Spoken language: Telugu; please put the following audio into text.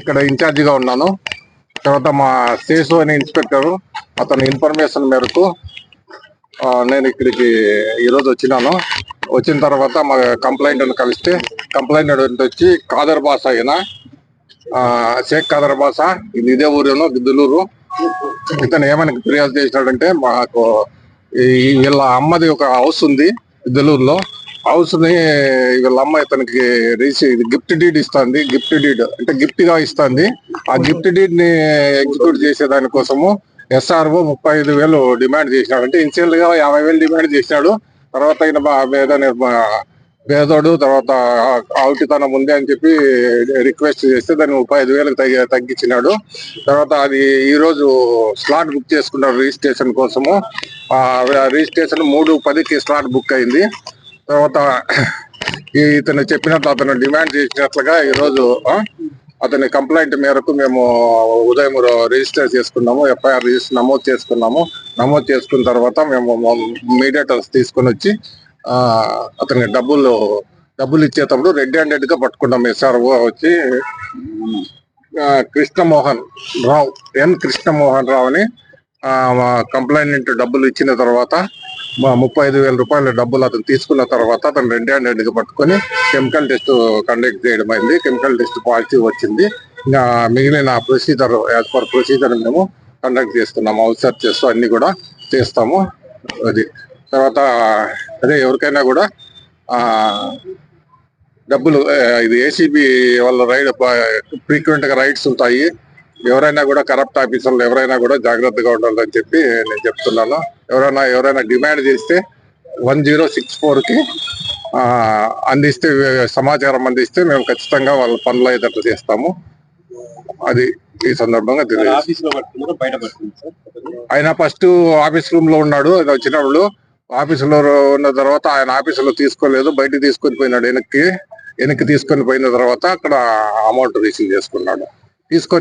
ఇక్కడ ఇన్ఛార్జిగా ఉన్నాను. తర్వాత మా సేసు అనే ఇన్స్పెక్టర్ అతని ఇన్ఫర్మేషన్ మేరకు నేను ఇక్కడికి ఈరోజు వచ్చినాను. వచ్చిన తర్వాత మా కంప్లైంట్ కలిస్తే కంప్లైంట్ వచ్చి కాదర్ బాస అయినా షేక్ కాదర్ బాస ఇది ఇదే ఊరేను గిద్దులూరు ఇతను ఏమని ఫిర్యాదు చేసినాడంటే మాకు వీళ్ళ అమ్మది ఒక హౌస్ ఉంది గిద్దలూరులో హౌస్ని వీళ్ళ అమ్మ ఇతనికి రీసి గిఫ్ట్ డీడ్ ఇస్తుంది గిఫ్ట్ డీడ్. అంటే గిఫ్ట్గా ఇస్తుంది. ఆ గిఫ్ట్ డీడ్ని ఎగ్జిక్యూట్ చేసే దానికోసము ఎస్ఆర్ఓ ముప్పై ఐదు వేలు డిమాండ్ చేసినాడు. అంటే ఇన్షియల్గా యాభై వేలు డిమాండ్ చేసినాడు. తర్వాత ఈయన మా పేదోడు తర్వాత ఆవుటితనం ఉంది అని చెప్పి రిక్వెస్ట్ చేస్తే దాన్ని ముప్పై ఐదు వేలకు తగ్గి తగ్గించినాడు. తర్వాత అది ఈ రోజు స్లాట్ బుక్ చేసుకున్నాడు రిజిస్ట్రేషన్ కోసము. ఆ రిజిస్ట్రేషన్ మూడు పదికి స్లాట్ బుక్ అయింది. తర్వాత ఇతను చెప్పినట్లు అతను డిమాండ్ చేసినట్లుగా ఈరోజు అతని కంప్లైంట్ మేరకు మేము ఉదయం రిజిస్టర్ చేసుకున్నాము ఎఫ్ఐఆర్ రిజిస్టర్ నమోదు చేసుకున్నాము. నమోదు చేసుకున్న తర్వాత మేము మీడియేటర్స్ తీసుకొని వచ్చి అతనికి డబ్బులు డబ్బులు ఇచ్చేటప్పుడు రెడ్ హ్యాండెడ్గా పట్టుకున్నాం ఎస్ఆర్ఓ వచ్చి. కృష్ణమోహన్ రావు ఎన్ కృష్ణమోహన్ రావు అని కంప్లైంట్ డబ్బులు ఇచ్చిన తర్వాత మా ముప్పై ఐదు వేల రూపాయల డబ్బులు అతను తీసుకున్న తర్వాత అతను రెండు హ్యాండెడ్గా పట్టుకొని కెమికల్ టెస్ట్ కండక్ట్ చేయడం అయింది. కెమికల్ టెస్ట్ పాజిటివ్ వచ్చింది. ఇంకా మిగిలిన ప్రొసీజర్ యాజ్ పర్ ప్రొసీజర్ మేము కండక్ట్ చేస్తున్నాము హౌస్ సెర్చెస్ అన్ని కూడా చేస్తాము. అది తర్వాత అదే ఎవరికైనా కూడా డబ్బులు ఇది ఏసీబీ వాళ్ళ రైడ్ ఫ్రీక్వెంట్గా రైడ్స్ ఉంటాయి. ఎవరైనా కూడా కరప్ట్ ఆఫీసర్లు ఎవరైనా కూడా జాగ్రత్తగా ఉండాలని చెప్పి నేను చెప్తున్నాను. ఎవరైనా ఎవరైనా డిమాండ్ చేస్తే వన్ జీరో సిక్స్ ఫోర్కి ఆ, అందిస్తే సమాచారం అందిస్తే మేము ఖచ్చితంగా వాళ్ళ పనులు అయ్యేటట్టు చేస్తాము. అది ఈ సందర్భంగా ఆయన ఫస్ట్ ఆఫీస్ రూమ్లో ఉన్నాడు వచ్చినప్పుడు ఆఫీస్లో ఉన్న తర్వాత ఆయన ఆఫీస్లో తీసుకోలేదు బయట తీసుకొని పోయినాడు. వెనక్కి వెనక్కి తీసుకొని పోయిన తర్వాత అక్కడ అమౌంట్ రిసీవ్ చేసుకున్నాడు. తీసుకొని